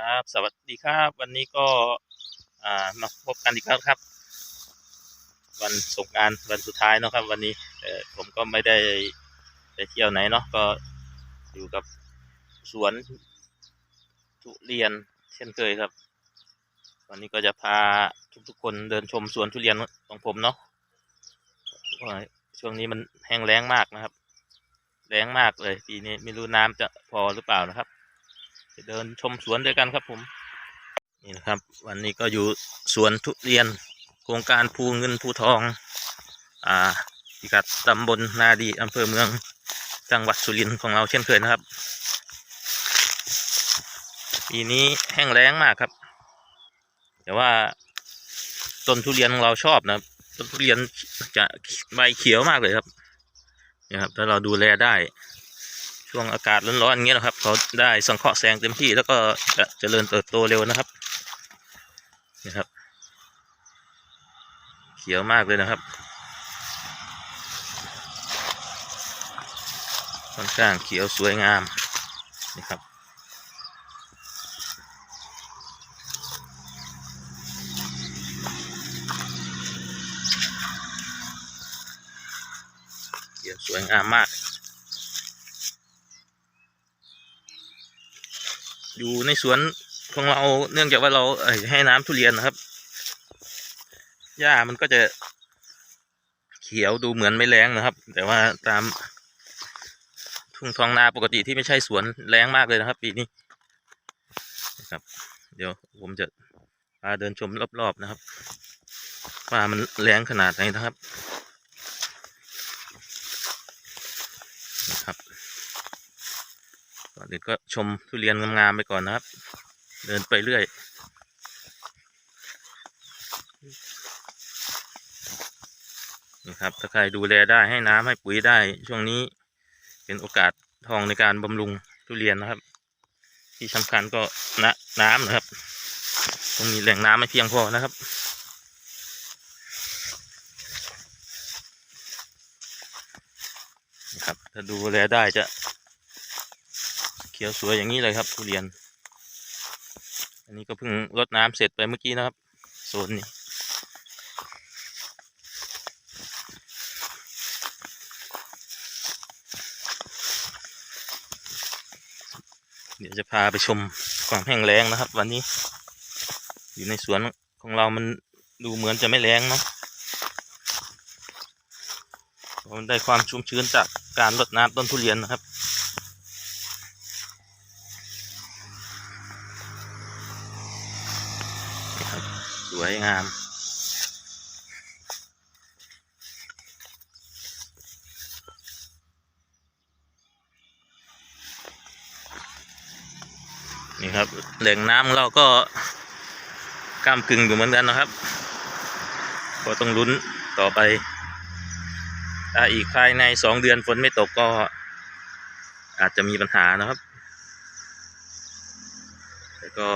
ครับ สวัสดีครับ วันนี้ก็มาพบกันอีกแล้วครับ วันสงการวันสุดท้ายเนาะครับ วันนี้ผมก็ไม่ได้ไปเที่ยวไหนเนาะก็อยู่กับสวนทุเรียนเช่นเคยครับ วันนี้ก็จะพาทุกๆคนเดินชมสวนทุเรียนของผมเนาะช่วงนี้มันแห้งแล้งมากนะครับแรงมากเลยปีนี้ไม่รู้น้ำจะพอหรือเปล่านะครับ จะเดินชมสวนด้วยกันครับผม นี่นะครับ วันนี้ก็อยู่สวนทุเรียน โครงการภูเงินภูทอง อ่าพิกัดตำบลนาดีอำเภอเมืองจังหวัดสุรินทร์ของเราเช่นเคยนะครับปีนี้แห้งแล้งมากครับ แต่ว่าต้นทุเรียนของเราชอบนะครับต้นทุเรียนจะใบเขียวมากเลยครับนะครับถ้าเราดูแลได้ ช่วงอากาศร้อนๆอย่างเงี้ยนะครับ เขาได้สังเคราะห์แสงเต็มที่แล้วก็จะเจริญเติบโตเร็วนะครับนะครับ เขียวมากเลยนะครับค่อนข้างเขียวสวยงามนี่ครับเขียวสวยงามมาก อยู่ในสวนของเราเนื่องจากว่าเราให้น้ำทุเรียนนะครับ หญ้ามันก็จะเขียวดูเหมือนไม่แรงนะครับ แต่ว่าตามทุ่งท้องนาปกติที่ไม่ใช่สวนแรงมากเลยนะครับ ปีนี้นะครับ เดี๋ยวผมจะพาเดินชมรอบๆนะครับ ว่ามันแรงขนาดไหนนะครับนะครับ ก่อนอื่นก็ชมทุเรียนงามๆไปก่อนนะครับ เดินไปเรื่อยนี่ครับถ้าใครดูแลได้ให้น้ำให้ปุ๋ยได้ ช่วงนี้เป็นโอกาสทองในการบำรุงทุเรียนนะครับ ที่สำคัญก็นะน้ำนะครับต้องมีแหล่งน้ำให้เพียงพอนะครับนะครับถ้าดูแลได้จะ ขียวสวยอย่างนี้เลยครับทุเรียน อันนี้ก็เพิ่งรดน้ำเสร็จไปเมื่อกี้นะครับโซนนี้เดี๋ยวจะพาไปชมความแห้งแล้งนะครับ วันนี้ อยู่ในสวนของเรามันดูเหมือนจะไม่แรงเนาะมันได้ความชุ่มชื้นจากการรดน้ำต้นทุเรียนนะครับ วยงามนี่ครับแหล่งน้ำเราก็ก้ามกึ่งอยู่เหมือนกันนะครับ ก็ต้องลุ้นต่อไปถ้าอีกภายในสองเดือนฝนไม่ตกก็อาจจะมีปัญหานะครับ แต่ก็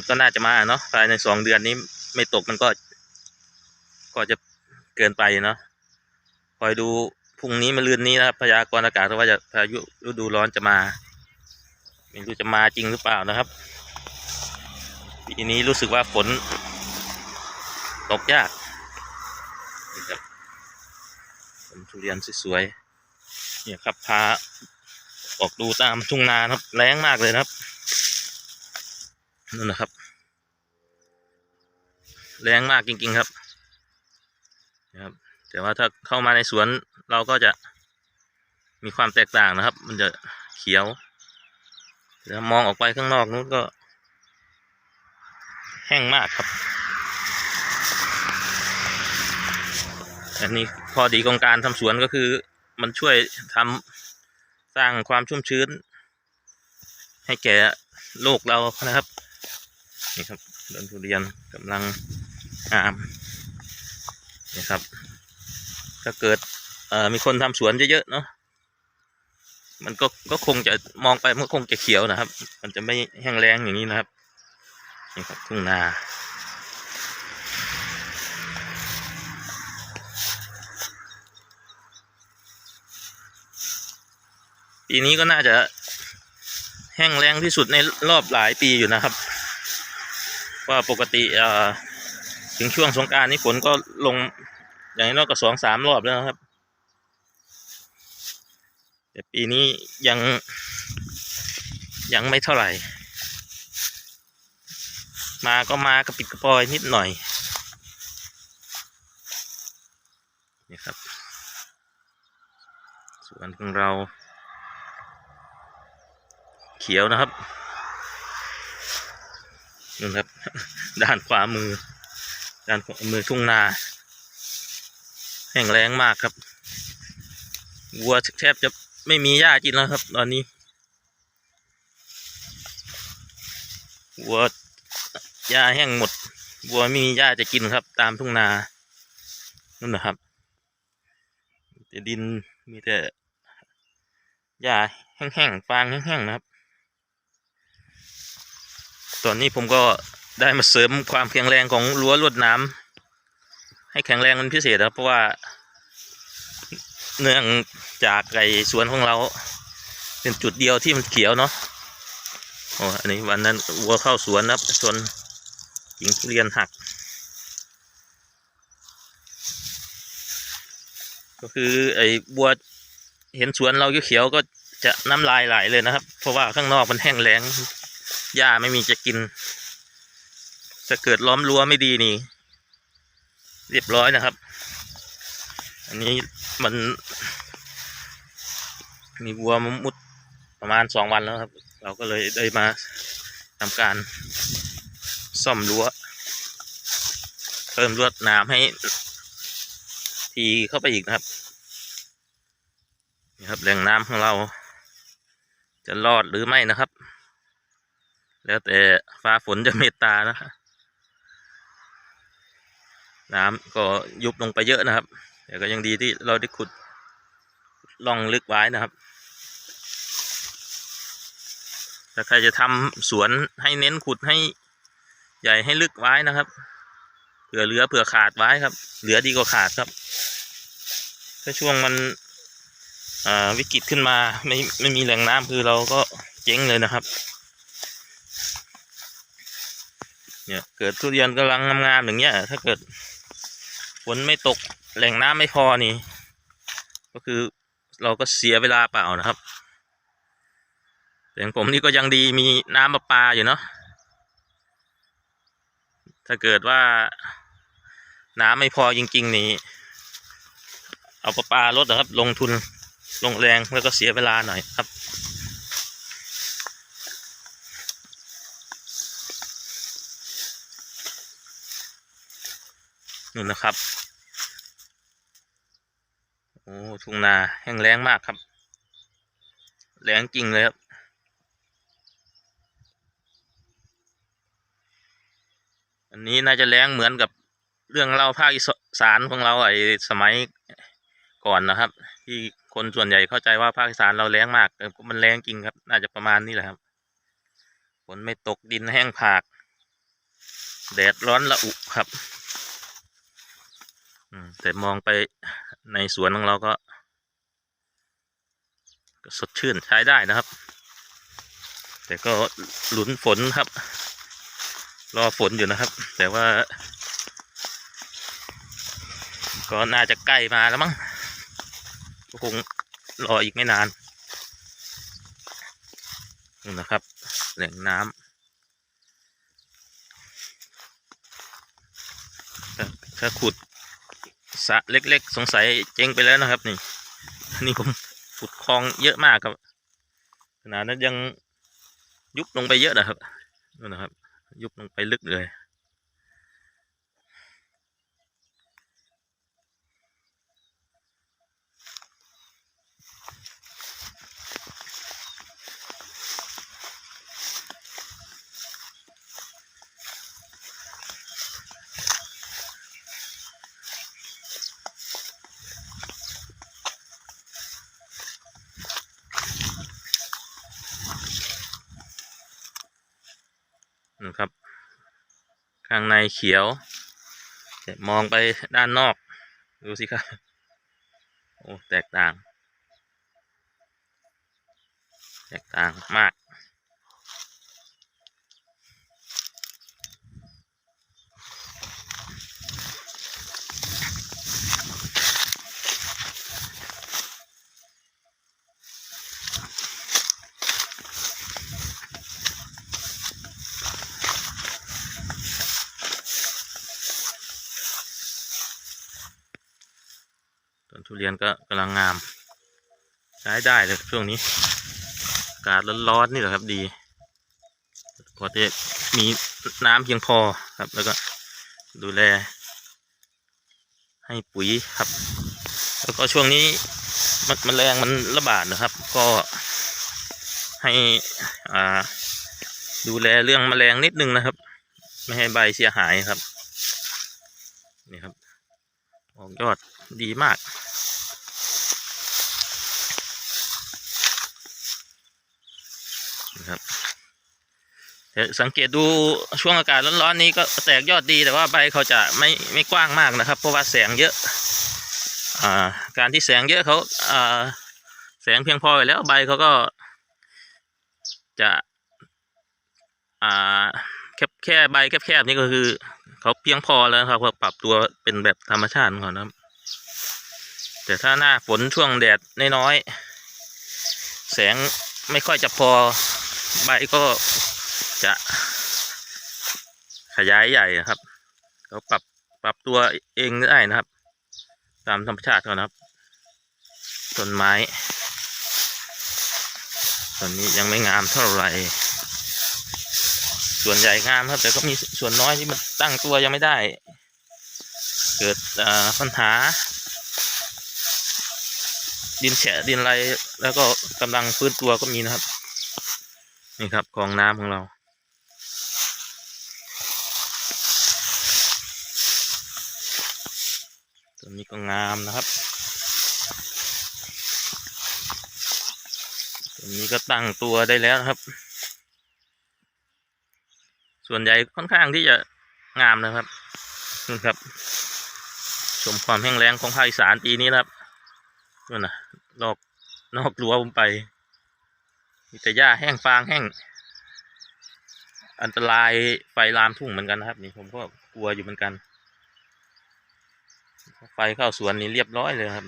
มันก็น่าจะมาเนาะภายในสองเดือนนี้ไม่ตกมันก็ ก็จะเกินไปเนาะคอยดูพรุ่งนี้มาลืนนี้นะครับพยากรณ์อากาศว่าจะพายุฤดูร้อนจะมาไม่รู้จะมาจริงหรือเปล่านะครับปีนี้รู้สึกว่าฝน ตกยากนี่ครับผลทุเรียนสวยๆเนี่ยครับพาออกดูตามทุ่งนานครับแรงมากเลยนะครับ นั่นนะครับ แรงมากจริง ๆครับนะครับ แต่ว่าถ้าเข้ามาในสวนเราก็จะมีความแตกต่างนะครับ มันจะเขียวแล้วมองออกไปข้างนอกนู้นก็ แห้งมากครับ อันนี้ข้อดีของการทำสวนก็คือ มันช่วยทำสร้างความชุ่มชื้น ให้แก่โลกเรานะครับ นี่ครับต้นทุเรียนกำลังงามนี่ครับ ถ้าเกิดมีคนทำสวนเยอะๆเนาะมันก็ก็คงจะมองไปมันคงจะเขียวนะครับ มันจะไม่แห้งแล้งอย่างนี้นะครับนี่ครับทุ่งนาปีนี้ก็น่าจะแแห้งแรงที่สุดในรอบหลายปีอยู่นะครับ ว่าปกติเอ่อถึงช่วงสงการนี้ฝนก็ลงอย่างน้อยก็สองสามรอบแล้วนะครับ แต่ปีนี้ยังยังไม่เท่าไหร่ มาก็มากระปิดกระปอยนิดหน่อยนี่ครับสวนของเรา เขียวนะครับ นู่ครับ ด้านขวามือ ด้านขวามือทุ่งนา แห้งแล้งมากครับวัวแทบจะไม่มีหญ้ากินแล้วครับ ตอนนี้วัวหญ้าแห้งหมดวัวไม่มีหญ้าจะกินครับ ตามทุ่งนานั่นนะครับแต่ดินมีแต่หญ้าแห้งๆฟางแห้งๆนะครับ ตอนนี้ผมก็ได้มาเสริมความแข็งแรงของรั้วลวดน้ำให้แข็งแรงเป็นพิเศษครับเพราะว่า เนื่องจากไก่สวนของเรา เป็นจุดเดียวที่มันเขียวเนาะโอ้อันนี้วันนั้นวัวเข้าสวนนะครับจนกิ่งเรียนหัก ก็คือไอ้บัวเห็นสวนเราเขียวก็จะน้ำลายไหลเลยนะครับ เพราะว่าข้างนอกมันแห้งแล้ง หญ้าไม่มีจะกินถ้าเกิดล้อมรั้วไม่ดีนี่ เรียบร้อยนะครับ อันนี้มัน มีวัวมุดประมาณสองวันแล้วครับ เราก็เลยได้มาทำการซ่อมรั้วเพิ่มลวดน้ำให้ ทีเข้าไปอีกนะครับนี่ครับแหล่งน้ำของเรา จะรอดหรือไม่นะครับ แล้วแต่ฟ้าฝนจะเมตตานะครับน้ำก็ยุบลงไปเยอะนะครับ แต่ก็ยังดีที่เราได้ขุดล่องลึกไว้นะครับ ถ้าใครจะทำสวนให้เน้นขุดให้ใหญ่ให้ลึกไว้นะครับ เผื่อเหลือเผื่อขาดไว้ครับ เหลือดีกว่าขาดครับ ถ้าช่วงมันอ่าวิกฤตขึ้นมาไม่ไม่มีแหล่งน้ำคือเราก็เจ๊งเลยนะครับ เนี่ยเกิดทุเรียนกำลังงามๆอย่างเงี้ย ถ้าเกิดฝนไม่ตกแหล่งน้ำไม่พอนี่ ก็คือเราก็เสียเวลาเปล่านะครับแต่ของผมนี่ก็ยังดีมีน้ำประปาอยู่เนาะถ้าเกิดว่าน้ำไม่พอจริง ๆ นี่เอาประปาลดนะครับ ลงทุนลงแรงแล้วก็เสียเวลาหน่อยครับ นู่นนะครับโอ้ทุ่งนาแห้งแล้งมากครับ แล้งจริงเลยครับอันนี้น่าจะแล้งเหมือนกับเรื่องเล่าภาคอีสานของเราไอ้สมัยก่อนนะครับ ที่คนส่วนใหญ่เข้าใจว่าภาคอีสานเราแล้งมากแต่มันแล้งจริงครับ น่าจะประมาณนี้แหละครับฝนไม่ตกดินแห้งผาก แดดร้อนละอุครับ แต่มองไปในสวนของเราก็ สดชื่นใช้ได้นะครับ แต่ก็หลุนฝนครับ รอฝนอยู่นะครับ แต่ว่า ก็น่าจะใกล้มาแล้วมั้งก็คงรออีกไม่นานนี่นะครับแหล่งน้ำถ้าขุด สระเล็กๆ สงสัยเจ๊งไปแล้วนะครับ นี่ นี่ผมขุดคลองเยอะมากครับขนาดนั้นยังยุบลงไปเยอะนะครับนู่นนะครับ ยุบลงไปลึกเลย ข้างในเขียวแต่มองไปด้านนอก ดูสิครับ โอ้ แตกต่าง แตกต่างมาก ตอนทุเรียนก็กำลังงาม ใช้ได้เลยช่วงนี้อากาศร้อนๆนี่แหละครับดีพอจะมีน้ำเพียงพอครับ แล้วก็ดูแล ให้ปุ๋ยครับ แล้วก็ช่วงนี้มันมแมลงมันระบาดนะครับ ก็ให้อ่าดูแลเรื่องแมลงนิดนึงนะครับ ไม่ให้ใบเสียหายครับ นี่ครับออกยอดดีมาก นะครับสังเกตดูช่วงอากาศร้อนๆนี้ก็แตกยอดดีแต่ว่าใบเขาจะไม่ไม่กว้างมากนะครับ เพราะว่าแสงเยอะอ่าการที่แสงเยอะเขาอ่าแสงเพียงพออยู่แล้วใบเขาก็จะอ่าแค่แค่ใบแคบๆนี่ก็คือเขาเพียงพอแล้วครับเขาปรับตัวเป็นแบบธรรมชาติของเขานะครับ แต่ถ้าหน้าฝนช่วงแดดน้อยๆแสงไม่ค่อยจะพอ ใบก็จะขยายใหญ่นะครับเขาปรับปรับตัวเองได้นะครับ ตามธรรมชาติเขานะครับต้นไม้ต้นนี้ยังไม่งามเท่าไหร่ ส่วนใหญ่งามครับ แต่ก็มีส่วนน้อยที่มันตั้งตัวยังไม่ได้ เกิดปัญหา ดินแฉะดินอะไรแล้วก็กำลังฟื้นตัวก็มีนะครับ นี่ครับคลองน้ำของเรา ตัวนี้ก็งามนะครับ ตัวนี้ก็ตั้งตัวได้แล้วครับ ส่วนใหญ่ค่อนข้างที่จะงามนะครับนี่ครับ ชมความแห้งแล้งของภาคอีสานปีนี้นะครับนู่นนะนอกนอกรั้วผมไป มีแต่หญ้าแห้งฟางแห้ง อันตรายไฟลามทุ่งเหมือนกันนะครับ นี่ผมก็กลัวอยู่เหมือนกัน ไฟเข้าสวนนี่เรียบร้อยเลยครับ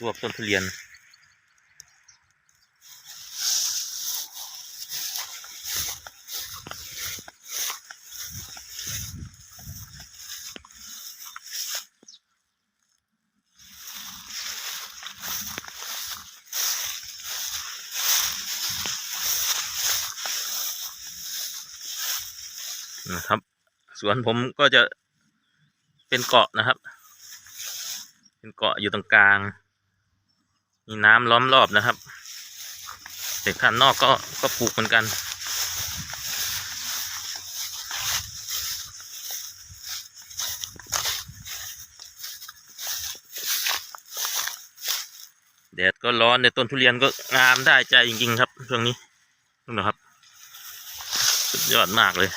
รวบต้นทุเรียน นะครับ สวนผมก็จะเป็นเกาะนะครับ เป็นเกาะอยู่ตรงกลาง มีน้ำล้อมรอบนะครับแต่ข้างนอกก็ก็ปลูกเหมือนกัน แดดก็ร้อนในต้นทุเรียนก็งามได้ใจจริงๆครับช่วงนี้นะครับ สุดยอดมากเลย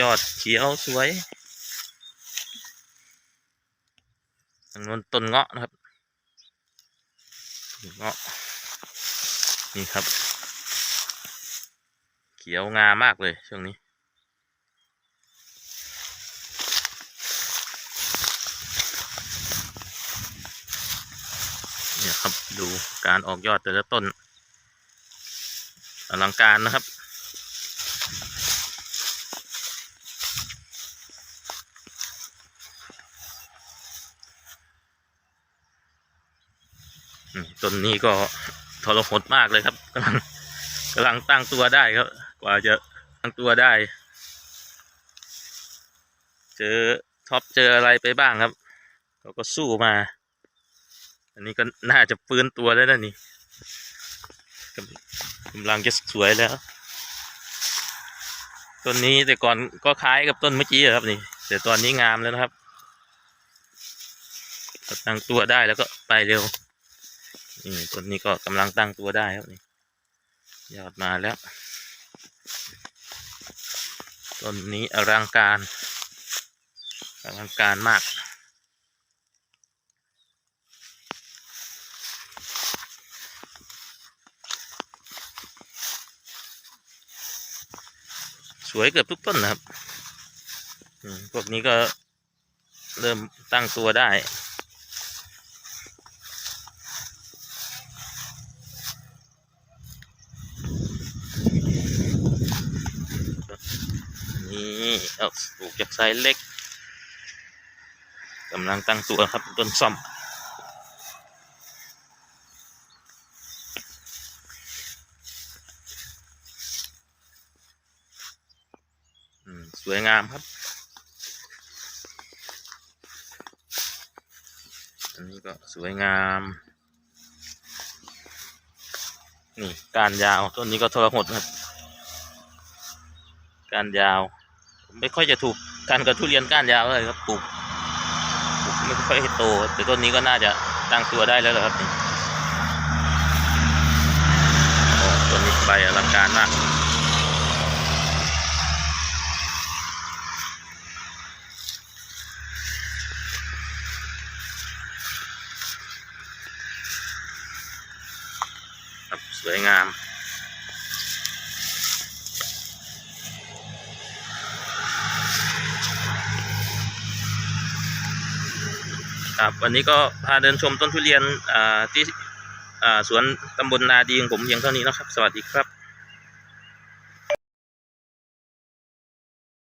ยอดเขียวสวยทางโน้นต้นเงาะนะครับต้นเงาะนี่ครับ เขียวงามมากเลยช่วงนี้เนี่ยครับดูการออกยอดแต่ละต้นอลังการนะครับ ต้นนี้ก็ทรหดมากเลยครับกำลังกำลังตั้งตัวได้ครับ กว่าจะตั้งตัวได้ เจอท็อปเจออะไรไปบ้างครับเขาก็สู้มา อันนี้ก็น่าจะฟื้นตัวแล้วนะนี่กำกำลังจะสวยแล้วต้นนี้แต่ก่อนก็คล้ายกับต้นเมื่อกี้ครับนี่ แต่ตอนนี้งามแล้วนะครับตั้งตัวได้แล้วก็ไปเร็ว นี่ต้นนี้ก็กำลังตั้งตัวได้ครับนี่ยอดมาแล้ว ต้นนี้อลังการอลังการมาก สวยเกือบทุกต้นนะครับพวกนี้ก็เริ่มตั้งตัวได้ นี่เอาปลูกจากไซส์เล็กกำลังตั้งตัวครับต้นซ่อมอืมสวยงามครับ อันนี้ก็สวยงาม นี่การยาวต้นนี้ก็ทรหดครับ การยาว ไม่ค่อยจะถูกกันกับทุเรียนก้านยาวเลยครับปลูกปลูกไม่ค่อยโตแต่ต้นนี้ก็น่าจะตั้งตัวได้แล้วเหรอครับนี่ต้นนี้ใบอลังการมากสวยงาม ครับวันนี้ก็พาเดินชมต้นทุเรียนที่สวนตำบลนาดีของผมเพียงเท่านี้นะครับ สวัสดีครับ